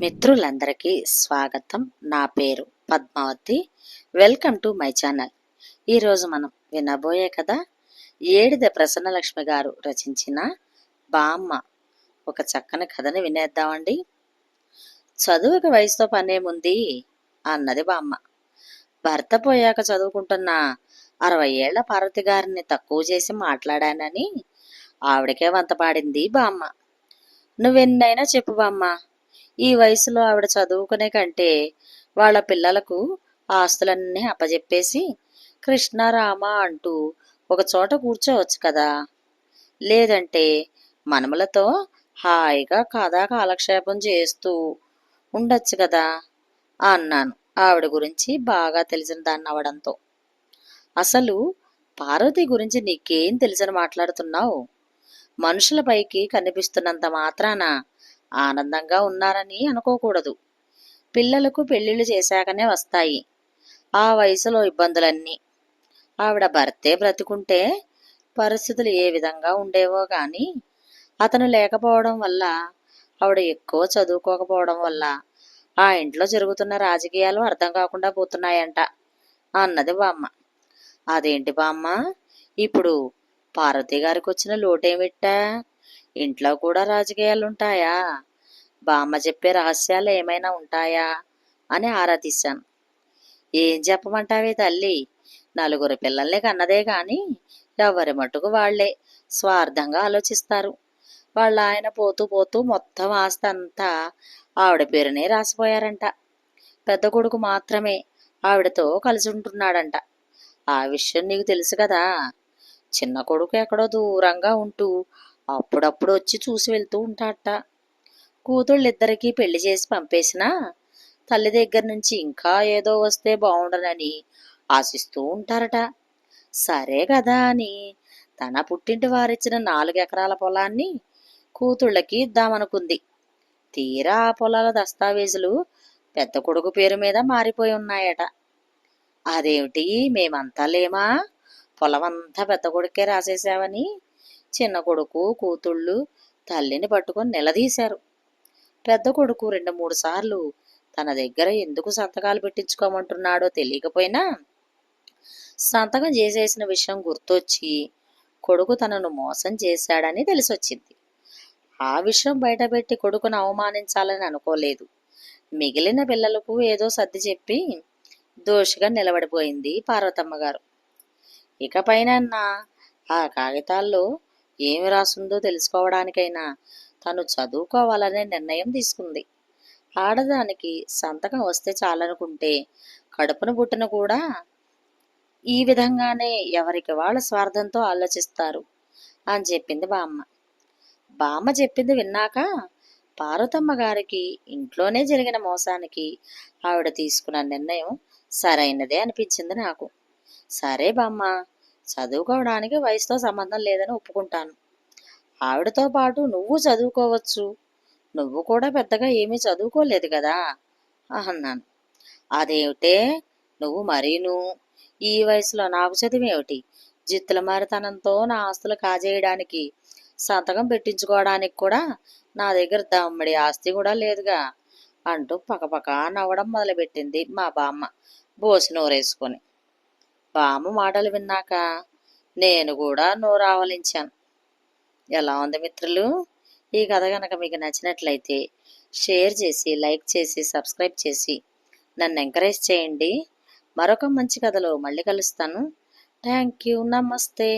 మిత్రులందరికీ స్వాగతం. నా పేరు Padmavati. Welcome to my channel. ఈరోజు మనం వినబోయే కథ ఏడిద ప్రసన్నలక్ష్మి గారు రచించిన బామ్మ. ఒక చక్కని కథని వినేద్దామండి. చదువుకి వయసుతో పనేముంది అన్నది బామ్మ. భర్త పోయాక చదువుకుంటున్న అరవై ఏళ్ళ పార్వతి గారిని తక్కువ చేసి మాట్లాడానని ఆవిడకే వంత పాడింది బామ్మ. నువ్వెన్నైనా చెప్పు బామ్మ. ఈ వయసులో ఆవిడ చదువుకునే కంటే వాళ్ళ పిల్లలకు ఆస్తులన్నీ అప్పజెప్పేసి కృష్ణారామ అంటూ ఒక చోట కూర్చోవచ్చు కదా? లేదంటే మనములతో హాయిగా కథా కాలక్షేపం చేస్తూ ఉండొచ్చు కదా అన్నాను ఆవిడ గురించి బాగా తెలిసిన దాన్ని అవడంతో అసలు పార్వతి గురించి నీకేం తెలిసని మాట్లాడుతున్నావు? మనుషులపైకి కనిపిస్తున్నంత మాత్రాన ఆనందంగా ఉన్నారని అనుకోకూడదు. పిల్లలకు పెళ్ళిళ్ళు చేశాకనే వస్తాయి. ఆ వయసులో ఇబ్బందులన్నీ. ఆవిడ భర్తే బ్రతికుంటే పరిస్థితులు ఏ విధంగా ఉండేవో కానీ అతను లేకపోవడం వల్ల ఆవిడ ఎక్కువ చదువుకోకపోవడం వల్ల ఆ ఇంట్లో జరుగుతున్న రాజకీయాలు అర్థం కాకుండా పోతున్నాయంట అన్నది బామ్మ. అదేంటి బామ్మ? ఇప్పుడు పార్వతి గారికి వచ్చిన లోటేమిట్టా? ఇంట్లో కూడా రాజకీయాలు ఉంటాయా బామ్మ చెప్పే రహస్యాలు ఏమైనా ఉంటాయా? అని ఆరా తీశాను ఏం చెప్పమంటావే తల్లి? నలుగురు పిల్లల్ని కన్నదే కాని ఎవరి మటుకు వాళ్ళే స్వార్థంగా ఆలోచిస్తారు. వాళ్ళ ఆయన పోతూ పోతూ మొత్తం ఆస్తి అంతా ఆవిడ పేరునే రాసిపోయారంట. పెద్ద కొడుకు మాత్రమే ఆవిడతో కలిసి ఉంటున్నాడంట ఆ విషయం నీకు తెలుసు కదా? చిన్న కొడుకు ఎక్కడో దూరంగా ఉంటూ అప్పుడప్పుడు వచ్చి చూసి వెళ్తూ ఉంటాట కూతుళ్ళిద్దరికీ పెళ్ళి చేసి పంపేసినా తల్లి దగ్గర నుంచి ఇంకా ఏదో వస్తే బాగుండనని ఆశిస్తూ ఉంటారట. సరే కదా అని తన పుట్టింటి వారిచ్చిన నాలుగెకరాల పొలాన్ని కూతుళ్ళకి ఇద్దామనుకుంది. తీరా ఆ పొలాల దస్తావేజులు పెద్ద కొడుకు పేరు మీద మారిపోయి ఉన్నాయట. అదేమిటి మేమంతా లేమా? పొలమంతా పెద్ద కొడుకే రాసేసావని చిన్న కొడుకు కూతుళ్ళు తల్లిని పట్టుకొని నిలదీశారు. పెద్ద కొడుకు రెండు మూడు సార్లు తన దగ్గర ఎందుకు సంతకాలు పెట్టించుకోమంటున్నాడో తెలియకపోయినా సంతకం చేసేసిన విషయం గుర్తొచ్చి కొడుకు తనను మోసం చేశాడని తెలిసొచ్చింది. ఆ విషయం బయటపెట్టి కొడుకును అవమానించాలని అనుకోలేదు. మిగిలిన పిల్లలకు ఏదో సర్ది చెప్పి దోషిగా నిలబడిపోయింది పార్వతమ్మ గారు. ఇకపైన ఆ కాగితాల్లో ఏమి రాసుందో తెలుసుకోవడానికైనా తను చదువుకోవాలనే నిర్ణయం తీసుకుంది. ఆడదానికి సంతకం వస్తే చాలనుకుంటే కడుపున పుట్టిన కూడా ఈ విధంగానే ఎవరికి వాళ్ళ స్వార్థంతో ఆలోచిస్తారు అని చెప్పింది బామ్మ. బామ్మ చెప్పింది విన్నాక పార్వతమ్మ గారికి ఇంట్లోనే జరిగిన మోసానికి ఆవిడ తీసుకున్న నిర్ణయం సరైనదే అనిపించింది నాకు. సరే బామ్మ చదువుకోవడానికి వయసుతో సంబంధం లేదని ఒప్పుకుంటాను. ఆవిడతో పాటు నువ్వు చదువుకోవచ్చు. నువ్వు కూడా పెద్దగా ఏమీ చదువుకోలేదు కదా? అన్నాను. అదేమిటే? నువ్వు మరీను? ఈ వయసులో నాకు చదివేమిటి? జిత్తుల మారితనంతో నా ఆస్తులు కాజేయడానికి సంతకం పెట్టించుకోవడానికి కూడా నా దగ్గర దమ్మడి ఆస్తి కూడా లేదుగా అంటూ పక్కపక్క నవ్వడం మొదలుపెట్టింది మా బామ్మ బోసి నోరేసుకొని బామ్మ మాటలు విన్నాక నేను కూడా నోరు ఆవలించాను. ఎలా ఉంది మిత్రులు? ఈ కథ కనుక మీకు నచ్చినట్లయితే షేర్ చేసి లైక్ చేసి సబ్స్క్రైబ్ చేసి నన్ను ఎంకరేజ్ చేయండి. మరొక మంచి కథలో మళ్ళీ కలుస్తాను. Thank you. నమస్తే.